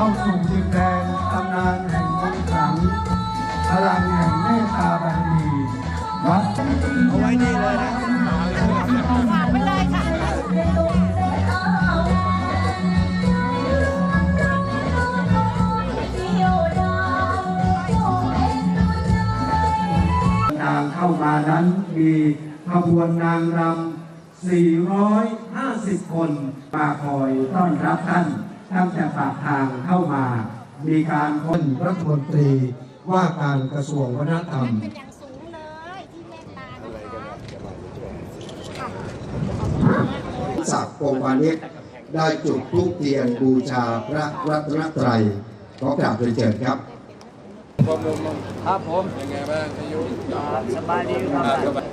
เข้าสู่ดินแดนตำนานแห่งมนต์ขลังพลังแห่งเมตตาบารมีวัดเอาไว้นี่เลยนะฝาไปเลยค่ะนางเข้ามานั้นมีขบวนนางรำ450 คนมาคอยต้อนรับท่าน ตั้งแต่ปากทางเข้ามา มีการคนรัฐมนตรีว่าการกระทรวงวัฒนธรรมเป็นอย่างสูงเลยที่เมตตานะคะศักดิ์พงษ์พาณิชย์ได้จุดธูปเทียนบูชาพระรัตนตรัยขอกราบเรียนเชิญครับครับผมยังไงบ้างอายุสบายดีครับสบาย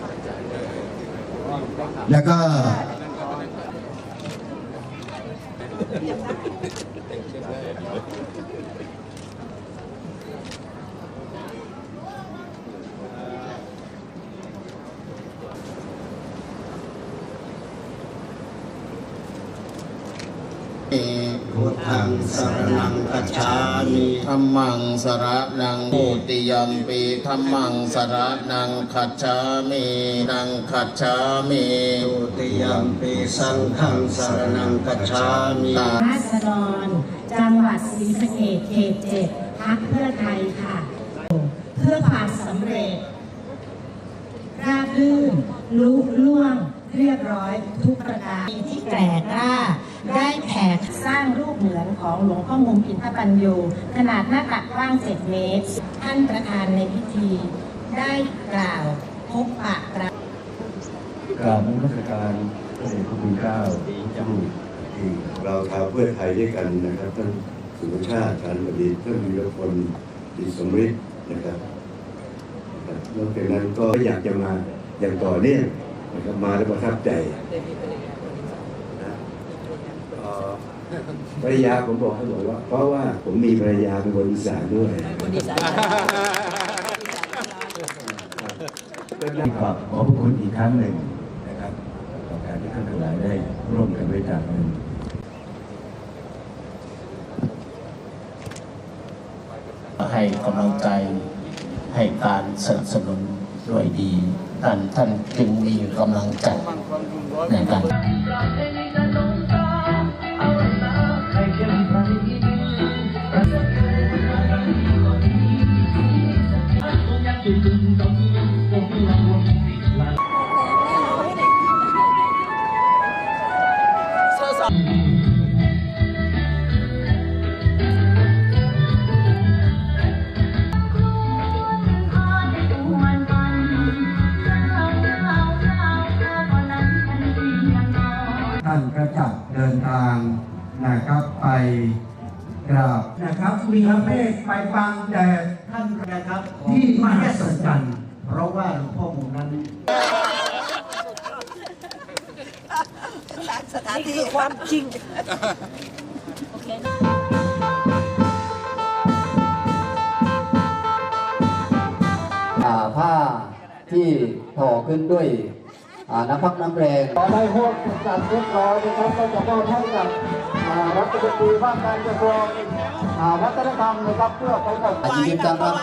แล้วก็ Thank you. พุทธังสรณังคัจฉามิธัมมังสรณังโมติยัมปีธัมมังสรณังคัจฉามินังคัจฉามิโมติยัมปีสังฆังสรณังคัจฉามิราษฎรจังหวัดศรีสะเกษเขตเจ็ดพักเพื่อไทยค่ะ เพื่อความสำเร็จ ราบรื่นลุล่วง เรียบร้อยทุกประการที่แก่กล้าได้แผ่สร้างรูปเหมือนของหลวงพ่อมุมอินทปัญโยขนาดหน้าตักกว้าง 7 เมตร ท่านประธานในพิธี ได้กล่าวพบปะกราบกราบนมัสการพระเดชพระคุณเจ้าจ้เราชาวเพื่อไทยด้วยกันนะครับท่านสุรชาติการบดีท่านวีรพลดีสมฤทธิ์นะครับนอกจากนั้นก็อยากจะมาอย่างต่อเนื่องนะครับมาแล้วประทับใจ ภรรยาผมบอกให้บอกว่า เพราะว่าผมมีภรรยาเป็นคนอีสานด้วยขอบขอบพระคุณอีกครั้งหนึ่งนะครับต่อการที่ท่านทั้งหลายได้ร่วมกันบริจาคเงินให้กำลังใจให้การสนับสนุนด้วยดีท่านท่านจึงมีกำลังใจในการานก็จะเดินทางนะครับไปกราบนะครับมีพระเมฆไปฟังแต่ท่านนะครับที่มหัศจรรย์เพราะว่าหลวงพ่อมุมนั้นนี่คือความจริงอ่าผ้าที่ห่อขึ้นด้วยอ่า น้ำพักน้ำแรงต่อได้พวกจัดเรียบร้อยนะครับก็จะมอบให้กับอ่ารัฐมนตรีว่าการกระทรวงอ่าวัฒนธรรมนะครับเพื่อไปกับยินดีต้อนรับ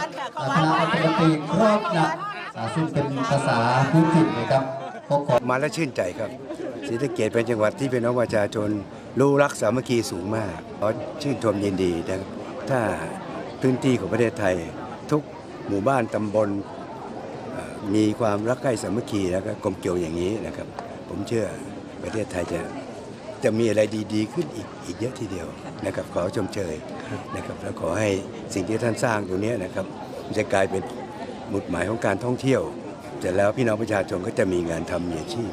คณะรัฐมนตรีครอบนะอ่าซึ่งเป็นภาษาพื้นถิ่นนะครับก็ขอมาแล้วชื่นใจครับศรีสะเกษเป็นจังหวัดที่เป็นน้องประชาชนรู้รักสามัคคีสูงมากขอชื่นชมยินดีนะครับถ้าพื้นที่ของประเทศไทย ทุกหมู่บ้านตำบลเอ่อ มีความรักใคร่สามัคคีแล้วก็กลมเกลียวอย่างนี้นะครับ ผมเชื่อประเทศไทยจะจะมีอะไรดีๆ ขึ้นอีกอีกเยอะทีเดียวนะครับขอชมเชยนะครับแล้วขอให้สิ่งที่ท่านสร้างตรงนี้นะครับจะกลายเป็นหมุดหมายของการท่องเที่ยว เสร็จแล้วพี่น้องประชาชนก็จะมีงานทำมีอาชีพ